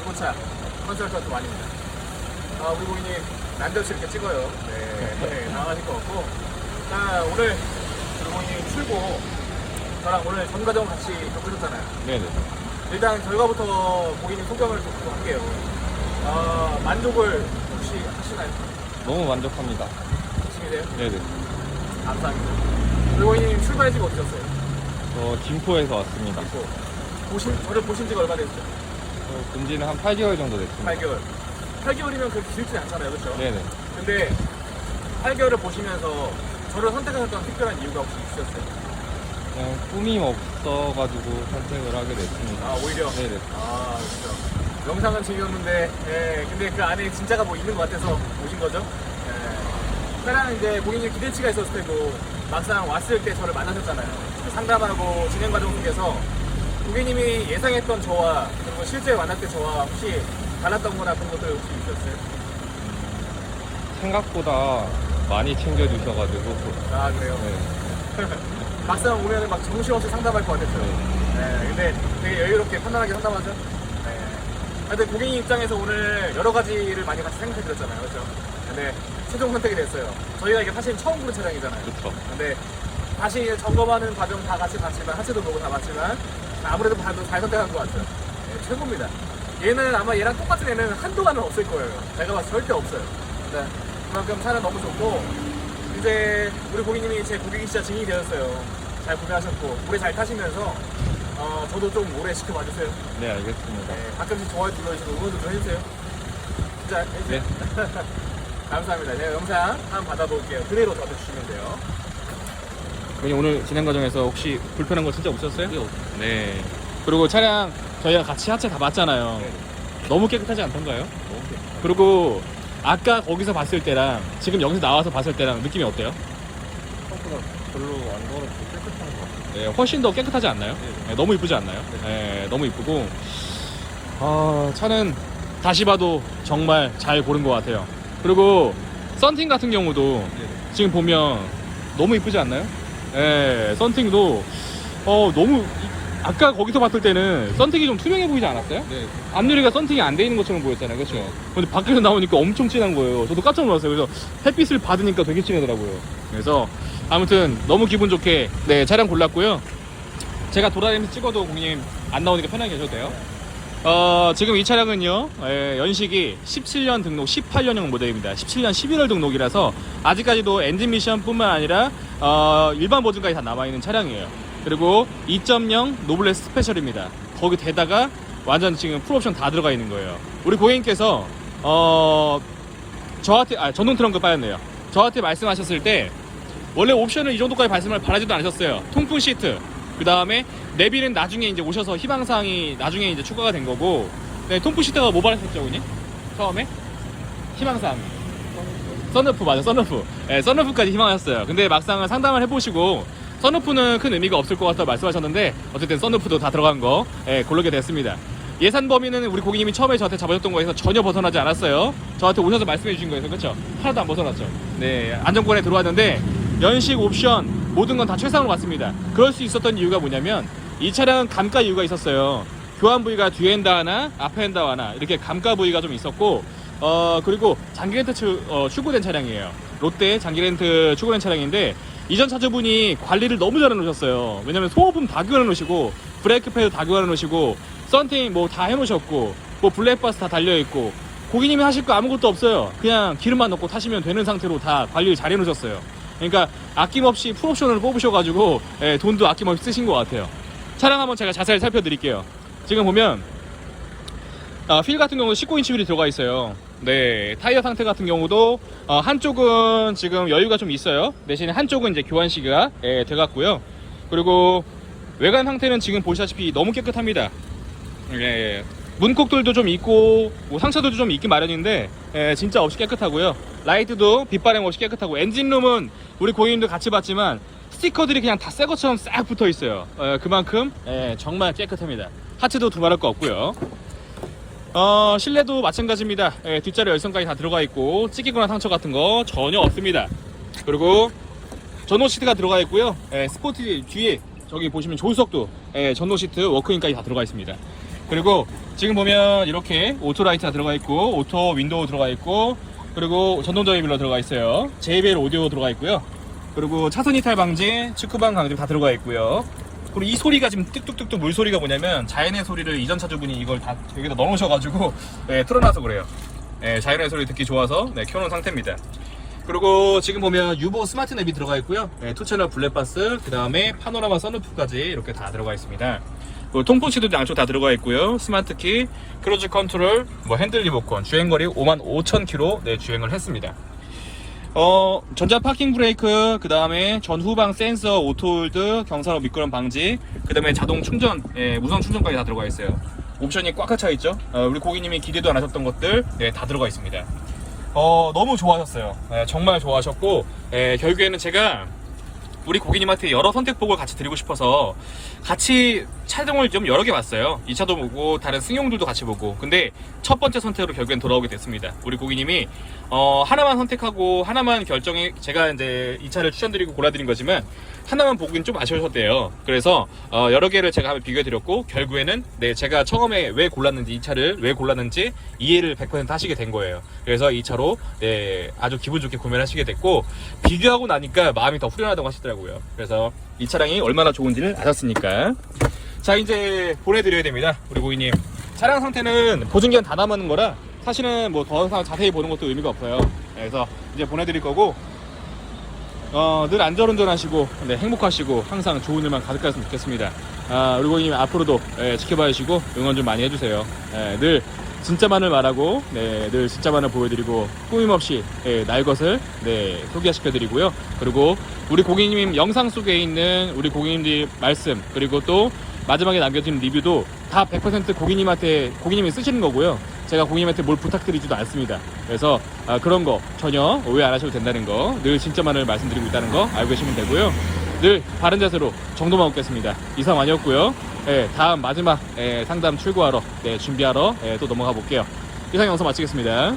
중고차 컨설턴트 완입니다. 아, 우리 고객님 난데없이 이렇게 찍어요. 네, 네, 당황하실 것 같고. 자, 오늘 우리 고객님 출고 저랑 오늘 전 과정 같이 겪으셨잖아요. 네네. 일단 결과부터 고객님 소감을 좀 할게요. 아, 만족을 혹시 하시나요? 너무 만족합니다. 하시게 돼요? 네네. 감사합니다. 우리 고객님 출발해 지금 어떠셨어요? 저 김포에서 왔습니다. 그리고 보신, 저를 보신 지가 얼마 됐 본지는 한 8개월 정도 됐습니다. 8개월. 8개월이면 그렇게 길지 않잖아요, 그렇죠? 네네. 근데 8개월을 보시면서 저를 선택하셨던 특별한 이유가 혹시 있으셨어요? 그냥 꿈이 없어가지고 선택을 하게 됐습니다. 아, 오히려? 네네. 아, 그렇죠. 영상은 재미없는데, 예, 근데 그 안에 진짜가 뭐 있는 것 같아서 오신 거죠? 예. 차량 이제 고객님 기대치가 있었을 때도 막상 왔을 때 저를 만나셨잖아요. 그 상담하고 진행 과정 속에서 고객님이 예상했던 저와 그리고 실제 만날 때 저와 혹시 달랐던 거나 그런 것들 혹시 있었어요? 생각보다 많이 챙겨주셔가지고. 아, 그래요? 네. 막상 오면은 막 정신없이 상담할 것 같았죠. 네, 근데 되게 여유롭게 편안하게 상담하죠. 네. 하여튼 고객님 입장에서 오늘 여러 가지를 많이 같이 생각해 드렸잖아요. 그렇죠? 근데 최종 선택이 됐어요. 저희가 이게 사실 처음 보는 차량이잖아요. 그쵸. 근데 다시 점검하는 과정 다 같이 봤지만 하체도 보고 다 봤지만 아무래도 봐도 잘 선택한 것 같아요. 네, 최고입니다. 얘는 아마 얘랑 똑같은 애는 한동안은 없을 거예요. 제가 봐서 절대 없어요. 네, 그만큼 차는 너무 좋고 이제 우리 고객님이 제 고객이 진짜 증인이 되었어요. 잘 구매하셨고 오래 잘 타시면서 어, 저도 좀 오래 지켜봐 주세요. 네, 알겠습니다. 네, 가끔씩 좋아요 눌러주시고 응원도 좀 해주세요. 진짜 해주세요. 네. 감사합니다. 제가 영상 한번 받아볼게요. 그대로 받아주시면 돼요. 오늘 진행 과정에서 혹시 불편한 거 진짜 없었어요? 네. 그리고 차량 저희가 같이 하체 다 봤잖아요. 너무 깨끗하지 않던가요? 그리고 아까 거기서 봤을 때랑 지금 여기서 나와서 봤을 때랑 느낌이 어때요? 생각보다 별로 안 더럽고 깨끗한 것 같아요. 네, 훨씬 더 깨끗하지 않나요? 네, 너무 이쁘지 않나요? 네, 너무 이쁘고 아, 차는 다시 봐도 정말 잘 고른 것 같아요. 그리고 썬팅 같은 경우도 지금 보면 너무 이쁘지 않나요? 예, 썬팅도 어 너무 이- 아까 거기서 봤을 때는 썬팅이 좀 투명해 보이지 않았어요? 네. 앞유리가 썬팅이 안 돼 있는 것처럼 보였잖아요, 그렇죠? 근데 밖에서 나오니까 엄청 진한 거예요. 저도 깜짝 놀랐어요. 그래서 햇빛을 받으니까 되게 진하더라고요. 그래서 아무튼 너무 기분 좋게 네 차량 골랐고요. 제가 돌아다니면서 찍어도 고객님 안 나오니까 편하게 계셔도 돼요. 어, 지금 이 차량은요, 예, 연식이 17년 등록 18년형 모델입니다. 17년 11월 등록이라서 아직까지도 엔진 미션뿐만 아니라 어, 일반 버전까지 다 남아있는 차량이에요. 그리고 2.0 노블레스 스페셜입니다. 거기 대다가 완전 지금 풀옵션 다 들어가 있는 거예요. 우리 고객님께서 어, 저한테 아 전동 트렁크 빠졌네요. 저한테 말씀하셨을 때 원래 옵션을 이 정도까지 말씀을 바라지도 않으셨어요. 통풍 시트. 그 다음에 내비는 나중에 이제 오셔서 희망사항이 나중에 이제 추가가 된 거고. 네, 통풍 시트가 뭐 바랐었죠, 군님? 처음에? 희망사항. 썬루프 맞아, 썬루프. 네, 썬루프까지 희망하셨어요. 근데 막상 상담을 해보시고 썬루프는 큰 의미가 없을 것 같다고 말씀하셨는데 어쨌든 썬루프도 다 들어간 거 예, 고르게 됐습니다. 예산 범위는 우리 고객님이 처음에 저한테 잡아줬던 거에서 전혀 벗어나지 않았어요. 저한테 오셔서 말씀해 주신 거에서 그렇죠? 하나도 안 벗어났죠. 네, 안정권에 들어왔는데 연식 옵션 모든 건 다 최상으로 갔습니다. 그럴 수 있었던 이유가 뭐냐면 이 차량은 감가 이유가 있었어요. 교환 부위가 뒤에 엔다 하나, 앞에 엔다 하나 이렇게 감가 부위가 좀 있었고 어 그리고 장기 렌트 추, 어, 출고된 차량이에요. 롯데 장기 렌트 출고된 차량인데 이전 차주분이 관리를 너무 잘해 놓으셨어요. 왜냐면 소모품 다 교환해 놓으시고 브레이크 패드 다 교환해 놓으시고 썬팅 뭐 다 해 놓으셨고 뭐 블랙바스 다 달려 있고 고객님이 하실 거 아무것도 없어요. 그냥 기름만 넣고 타시면 되는 상태로 다 관리를 잘 해 놓으셨어요. 그러니까 아낌없이 풀옵션을 뽑으셔가지고 예, 돈도 아낌없이 쓰신 것 같아요. 차량 한번 제가 자세히 살펴드릴게요. 지금 보면 아, 휠 같은 경우는 19인치 휠이 들어가 있어요. 네, 타이어 상태 같은 경우도 어, 한쪽은 지금 여유가 좀 있어요. 대신에 한쪽은 이제 교환 시기가 예, 돼갔고요. 그리고 외관 상태는 지금 보시다시피 너무 깨끗합니다. 예, 문콕들도 좀 있고 뭐 상처들도 좀 있기 마련인데 예, 진짜 없이 깨끗하고요. 라이트도 빛바람 없이 깨끗하고 엔진룸은 우리 고객님도 같이 봤지만 스티커들이 그냥 다 새 것처럼 싹 붙어 있어요. 어, 그만큼 예, 정말 깨끗합니다. 하체도 두말할 거 없고요. 어, 실내도 마찬가지입니다. 예, 뒷자리 열선까지 다 들어가 있고 찢기거나 상처 같은 거 전혀 없습니다. 그리고 전원 시트가 들어가 있고요. 예, 스포티 뒤에 저기 보시면 조수석도 예, 전원 시트 워크인까지 다 들어가 있습니다. 그리고 지금 보면 이렇게 오토 라이트가 들어가 있고 오토 윈도우 들어가 있고 그리고 전동적인 밀러 들어가 있어요. JBL 오디오 들어가 있고요. 그리고 차선 이탈 방지, 측후방 강등 다 들어가 있고요. 그리고 이 소리가 지금 뚝뚝뚝뚝 물 소리가 뭐냐면 자연의 소리를 이전 차주분이 이걸 다 여기다 넣어놓으셔가지고 네, 틀어놔서 그래요. 네, 자연의 소리 듣기 좋아서 네, 켜놓은 상태입니다. 그리고 지금 보면 유보 스마트 앱이 들어가 있고요. 네, 투 채널 블랙바스, 그 다음에 파노라마 선루프까지 이렇게 다 들어가 있습니다. 그리고 통풍치도 양쪽 다 들어가 있고요. 스마트 키, 크루즈 컨트롤, 뭐 핸들 리모컨, 주행거리 55,000km 네, 주행을 했습니다. 어, 전자 파킹 브레이크, 그 다음에 전후방 센서, 오토홀드, 경사로 미끄럼 방지, 그 다음에 자동 충전, 예, 무선 충전까지 다 들어가 있어요. 옵션이 꽉 차 있죠? 어, 우리 고객님이 기대도 안 하셨던 것들, 네, 다 들어가 있습니다. 어, 너무 좋아하셨어요. 예, 정말 좋아하셨고, 예, 결국에는 제가 우리 고객님한테 여러 선택폭을 같이 드리고 싶어서 같이 차종을 좀 여러 개 봤어요. 이 차도 보고 다른 승용들도 같이 보고. 근데 첫 번째 선택으로 결국엔 돌아오게 됐습니다. 우리 고객님이 어, 하나만 선택하고 하나만 결정해 제가 이제 이 차를 추천드리고 골라드린 거지만 하나만 보기는 좀 아쉬우셨대요. 그래서 어, 여러 개를 제가 한번 비교해 드렸고 결국에는 네 제가 처음에 왜 골랐는지 이 차를 왜 골랐는지 이해를 100% 하시게 된 거예요. 그래서 이 차로 네 아주 기분 좋게 구매를 하시게 됐고 비교하고 나니까 마음이 더 후련하다고 하시더라고요. 그래서 이 차량이 얼마나 좋은지를 아셨으니까 자 이제 보내드려야 됩니다. 우리 고객님 차량 상태는 보증기한 다 남은 거라 사실은 뭐 더 이상 자세히 보는 것도 의미가 없어요. 그래서 이제 보내드릴 거고 어, 늘 안전운전하시고 네, 행복하시고 항상 좋은 일만 가득하셨으면 좋겠습니다. 아, 우리 고객님 앞으로도 예, 지켜봐 주시고 응원 좀 많이 해주세요. 예, 늘 진짜만을 말하고 네, 늘 진짜만을 보여드리고 꾸밈없이 예, 날 것을 네, 소개시켜드리고요. 그리고 우리 고객님 영상 속에 있는 우리 고객님들 말씀 그리고 또 마지막에 남겨진 리뷰도 다 100% 고객님한테 고객님이 쓰시는 거고요. 제가 고객님한테 뭘 부탁드리지도 않습니다. 그래서 아, 그런 거 전혀 오해 안 하셔도 된다는 거, 늘 진짜만을 말씀드리고 있다는 거 알고 계시면 되고요. 늘 바른 자세로 정도만 먹겠습니다. 이상 아니었고요. 예, 다음 마지막 예, 상담 출고하러 네, 준비하러 예, 또 넘어가 볼게요. 이상 영상 마치겠습니다.